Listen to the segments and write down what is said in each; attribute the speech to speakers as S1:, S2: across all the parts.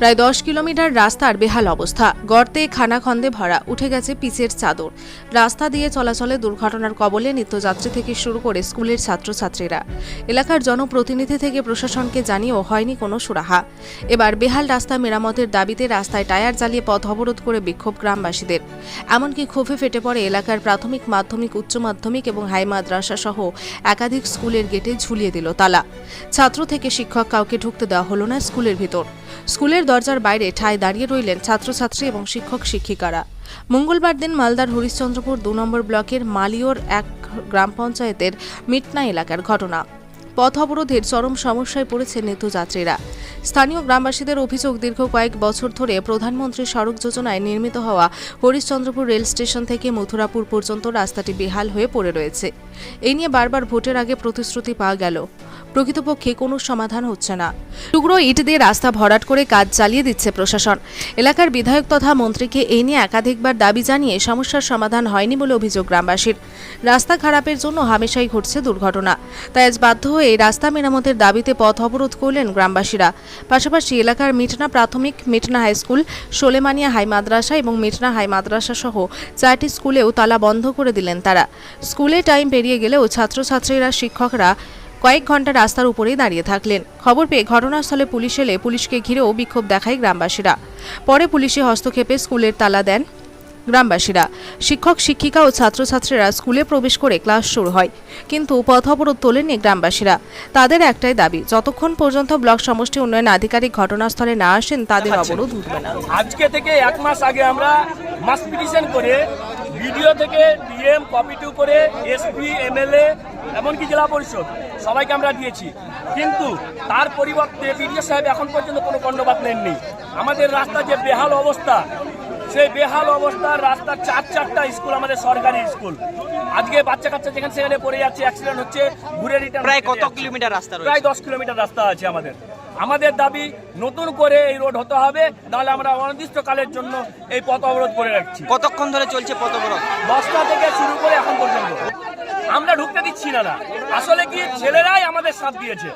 S1: প্রায় দশ কিলোমিটার রাস্তার বেহাল অবস্থা। গর্তে খানাখন্দে ভরা উঠে গেছে পিচের চাদর। রাস্তা দিয়ে চলাচলে দুর্ঘটনার কবলে নিত্যযাত্রী থেকে শুরু করে স্কুলের ছাত্রছাত্রীরা। এলাকার জনপ্রতিনিধি থেকে প্রশাসনকে জানিয়েও হয়নি কোনো সুরাহা। এবার বেহাল রাস্তা মেরামতের দাবিতে রাস্তায় টায়ার জ্বালিয়ে পথ অবরোধ করে বিক্ষোভ গ্রামবাসীদের। এমনকি ক্ষোভে ফেটে পড়ে এলাকার প্রাথমিক, মাধ্যমিক, উচ্চ মাধ্যমিক এবং হাই মাদ্রাসা সহ একাধিক স্কুলের গেটে ঝুলিয়ে দিল তালা। ছাত্র থেকে শিক্ষক কাউকে ঢুকতে দেওয়া হলো না স্কুলের ভিতর। স্কুলের দরজার বাইরে ঠায় দাঁড়িয়ে রইলেন ছাত্রছাত্রী এবং শিক্ষক শিক্ষিকারা। মঙ্গলবার দিন মালদার হরিশ্চন্দ্রপুর দু নম্বর ব্লকের মালিয়র এক গ্রাম পঞ্চায়েতের মিটনা এলাকার ঘটনা। পথ অবরোধের চরম সমস্যায় পড়েছে নিত্যযাত্রীরা স্থানীয় গ্রামবাসীদের অভিযোগ, দীর্ঘ কয়েক বছর ধরে প্রধানমন্ত্রী সড়ক যোজনায় নির্মিত হওয়া হরিশ্চন্দ্রপুর রেল স্টেশন থেকে মথুরাপুর পর্যন্ত রাস্তাটি বেহাল হয়ে পড়ে রয়েছে। এই নিয়ে বারবার ভোটের আগে প্রতিশ্রুতি পাওয়া গেল। প্রকৃতপক্ষে কোনো সমাধান হচ্ছে না। টুকরো ইট দিয়ে রাস্তা ভরাট করে কাজ চালিয়ে দিচ্ছে প্রশাসন। এলাকার বিধায়ক তথা মন্ত্রীকে এই নিয়ে একাধিকবার দাবি জানিয়ে সমস্যার সমাধান হয়নি বলে অভিযোগ গ্রামবাসীর। রাস্তা খারাপের জন্য হামেশাই ঘটছে দুর্ঘটনা। তাই আজ বাধ্য হয়ে রাস্তা মেরামতের দাবিতে পথ অবরোধ করলেন গ্রামবাসীরা। পাশাপাশি এলাকার মিটনা প্রাথমিক Mitna high school, Solemania high মাদ্রাসা এবং মিটনা হাই মাদ্রাসা সহ চারটি স্কুলেও তালা বন্ধ করে দিলেন তারা। স্কুলে টাইম পেরিয়ে গেলেও ছাত্রছাত্রীরা, শিক্ষকরা কয়েক ঘণ্টা রাস্তার উপরেই দাঁড়িয়ে থাকলেন। খবর পেয়ে ঘটনাস্থলে পুলিশ এলে পুলিশকে ঘিরেও বিক্ষোভ দেখায় গ্রামবাসীরা। পরে পুলিশে হস্তক্ষেপে স্কুলের তালা দেন গ্রামবাসীরা। শিক্ষক শিক্ষিকা ও ছাত্রছাত্রীরা স্কুলে প্রবেশ করে ক্লাস শুরু হয় কিন্তু পথ অবরোধ তোলেননি গ্রামবাসীরা। তাদের একটাই দাবি যতক্ষণ পর্যন্ত ব্লক সমষ্টি উন্নয়ন আধিকারিক ঘটনাস্থলে না আসেন তাদের অবরোধ উঠবে না।
S2: আজকে থেকে এক মাস আগে আমরা মাস পিটিশন করে ভিডিও থেকে ডিএম কপি টু করে এসপি এমএলএ এমনকি জেলা পরিষদ সবাইকে আমরা দিয়েছি। কিন্তু তার পরিবর্তে বিডিও সাহেব এখন পর্যন্ত কোনো কর্ণপাত নেননি আমাদের রাস্তা যে বেহাল অবস্থা সেই বেহাল অবস্থার রাস্তার চার চারটা স্কুল আমাদের সরকারি স্কুল। আজকে বাচ্চা কাচ্চা যেখানে সেখানে পড়ে যাচ্ছে অ্যাক্সিডেন্ট হচ্ছে ঘুরে রিটার্ন
S3: প্রায় কত কিলোমিটার রাস্তা
S2: প্রায় দশ কিলোমিটার রাস্তা আছে আমাদের। আমাদের দাবি নতুন করে এই রোড হতে হবে নাহলে আমরা অনির্দিষ্টকালের জন্য এই পথ অবরোধ করে রাখছি।
S3: কতক্ষণ ধরে চলছে পথ অবরোধ?
S2: দশটা থেকে শুরু করে এখন পর্যন্ত। আমরা ঢুকতে দিচ্ছি না না। আসলে কি ছেলেরাই আমাদের সাথ দিয়েছে।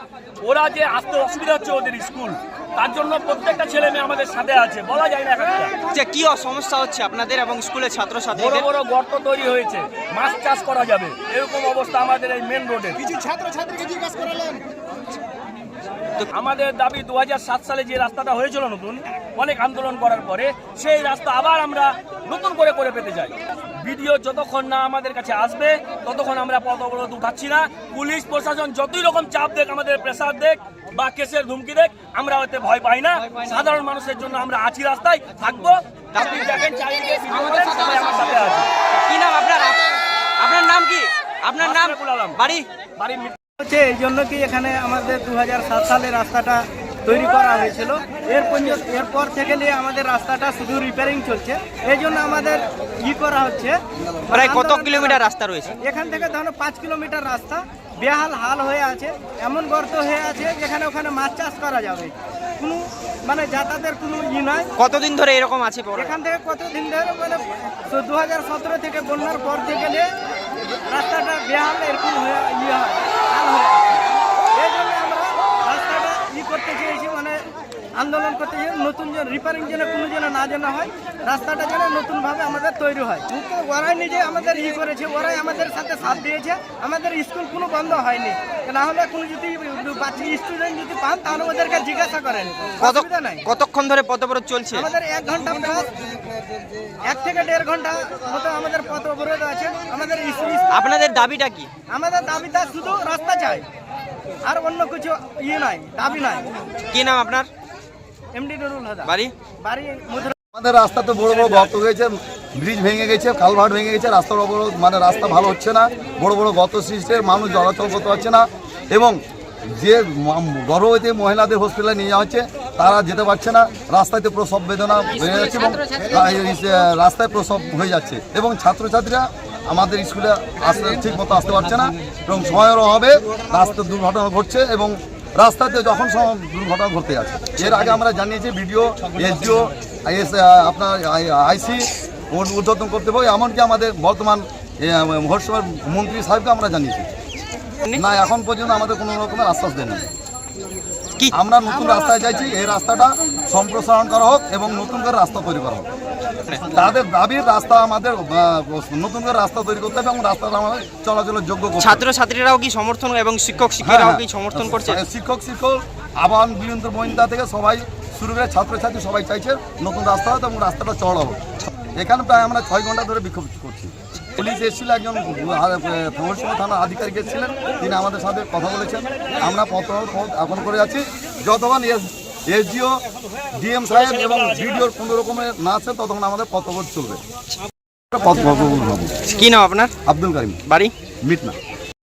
S2: ওরা যে আসতে অসুবিধা হচ্ছে ওদের স্কুল তার জন্য প্রত্যেকটা ছেলে মেয়ে আমাদের সাথে আছে। বলা যায় না একটা
S3: যে কি সমস্যা হচ্ছে আপনাদের এবং স্কুলের
S2: বড়
S3: ছাত্রী
S2: বড় গর্ত তৈরি হয়েছে। মাছ চাষ করা যাবে। এরকম অবস্থা আমাদের এই মেন রোডে
S4: কিছু ছাত্র ছাত্রীকে জিজ্ঞাসা করালেন।
S2: আমাদের দাবি দু হাজার সাত সালে যে রাস্তাটা হয়েছিল নতুন অনেক আন্দোলন করার পরে সেই রাস্তা আবার আমরা নতুন করে করে পেতে চাই। ভিডিও যতক্ষণ না আমাদের কাছে আসবে ততক্ষণ আমরা পথ অবরোধ উঠাচ্ছি না। পুলিশ প্রশাসন যতই রকম চাপ দেখ আমাদের প্রেসার দেখ বা কেসের ধুমকি দেখ আমরা ওতে ভয় পাই না। সাধারণ মানুষের জন্য আমরা আছি রাস্তায় থাকব। আপনি দেখেন চারিদিকে video আমার সাথে আছে।
S3: কি নাম আপনার? আপনার নাম কি? আপনার নাম। বাড়ি?
S2: বাড়ির
S5: হচ্ছে এই জন্য কি এখানে আমাদের দু হাজার সাত সালে রাস্তাটা তৈরি করা হয়েছিল। এর পর্যন্ত এরপর থেকে নিয়ে আমাদের রাস্তাটা শুধু রিপেয়ারিং চলছে। এই জন্য আমাদের ই করা হচ্ছে।
S3: প্রায় কত কিলোমিটার রাস্তা রয়েছে?
S5: এখান থেকে ধরো পাঁচ কিলোমিটার রাস্তা। বেহাল হাল হয়ে আছে। এমন গর্ত হয়ে আছে যেখানে ওখানে মাছ চাষ করা যাবে। কোনো মানে যাতায়াতের কোনো ই নয়।
S3: কতদিন ধরে এরকম আছে?
S5: এখান থেকে কতদিন ধরে মানে দু হাজার সতেরো থেকে বন্যার পর থেকে নিয়ে রাস্তাটা বেহাল এরকম হয়ে ইয়ে হয় হাল হয়ে আছে এই জন্য আমরা রাস্তাটা ই করতে চেয়েছি মানে আন্দোলন করতে চেয়েছি নতুন যেন রিপেয়ারিং যেন কোনো যেন না যেন হয় রাস্তাটা যেন নতুনভাবে আমাদের তৈরি হয়। কিন্তু ওরাই নিজে আমাদের ই করেছে ওরাই আমাদের সাথে সাথ দিয়েছে আমাদের স্কুল কোনো বন্ধ হয়নি। না হলে কোনো যদি বাচ্চা স্টুডেন্ট যদি পান তাহলে ওদেরকে জিজ্ঞাসা করেন। অসুবিধা নাই।
S3: কতক্ষণ ধরে পথ অবরোধ চলছে?
S5: আমাদের এক ঘণ্টা এক থেকে দেড় ঘণ্টা মতো আমাদের পথ অবরোধ আছে। আমাদের
S3: আপনাদের দাবিটা কি?
S5: আমাদের দাবিটা শুধু রাস্তা চাই আর অন্য কিছু ইয়ে নাই দাবি নাই।
S3: কি নাম আপনার?
S5: এমডি নুরুল হাদা
S3: বাড়ি?
S5: বাড়ি মধুরা
S6: আমাদের রাস্তা তো বড় বড় গর্ত হয়েছে ব্রিজ ভেঙে গেছে কালভার্ট ভেঙে গেছে রাস্তার অবরোধ মানে রাস্তা ভালো হচ্ছে না বড় বড় গর্ত সৃষ্টি মানুষ চলাচল করতে পারছে না এবং যে গর্ভবতী মহিলাদের হসপিটালে নিয়ে যাওয়া হচ্ছে তারা যেতে পারছে না রাস্তাতে প্রসব বেদনা হয়ে যাচ্ছে এবং রাস্তায় প্রসব হয়ে যাচ্ছে এবং ছাত্রছাত্রীরা আমাদের স্কুলে আসতে ঠিক মতো আসতে পারছে না এবং সময়ের অভাবে রাস্তার দুর্ঘটনা ঘটছে এবং রাস্তাতে যখন সব দুর্ঘটনা ঘটতে আছে এর আগে আমরা জানিয়েছি ভিডিও এসডিও আইএস আপনার আইসি উদ্বোধন করতে হবে এমনকি আমাদের বর্তমান মহোৎসবের মন্ত্রী সাহেবকে আমরা জানিয়েছি। না এখন পর্যন্ত আমাদের কোনো রকমের আশ্বাস দেন
S3: কি?
S6: আমরা নতুন রাস্তায় চাইছি এই রাস্তাটা সম্প্রসারণ করা হোক এবং নতুন করে রাস্তা তৈরি করা হোক। তাদের দাবির রাস্তা আমাদের নতুন করে রাস্তা তৈরি করতে হবে এবং রাস্তাটা আমাদের চলাচলের যোগ্য
S3: ছাত্র ছাত্রীরাও কি সমর্থন এবং শিক্ষক
S6: হ্যাঁ,
S3: শিক্ষিকারাও
S6: হ্যাঁ।
S3: কি সমর্থন করছে?
S6: শিক্ষক শিক্ষক আবান বীরেন্দ্র মহিন্দা থেকে সবাই শুরু করে ছাত্রছাত্রী সবাই চাইছে নতুন রাস্তা হোক এবং রাস্তাটা চড়া হোক। এখানে প্রায় আমরা ছয় ঘণ্টা ধরে বিক্ষোভ করছি। পুলিশ এসেছিল একজন ফমরসিংহ থানা আধিকারিক এসেছিলেন। তিনি আমাদের সাথে কথা বলেছেন। আমরা পথ এখন করে যাচ্ছি। যতক্ষণ এসডিও ডিএম সাহেব এবং ভিডিওর কোনো রকমের না আছে ততক্ষণ আমাদের পথবোধ চলবে।
S3: কি নাম আপনার?
S6: আব্দুল কারিম।
S3: বাড়ি?
S6: মিটনা।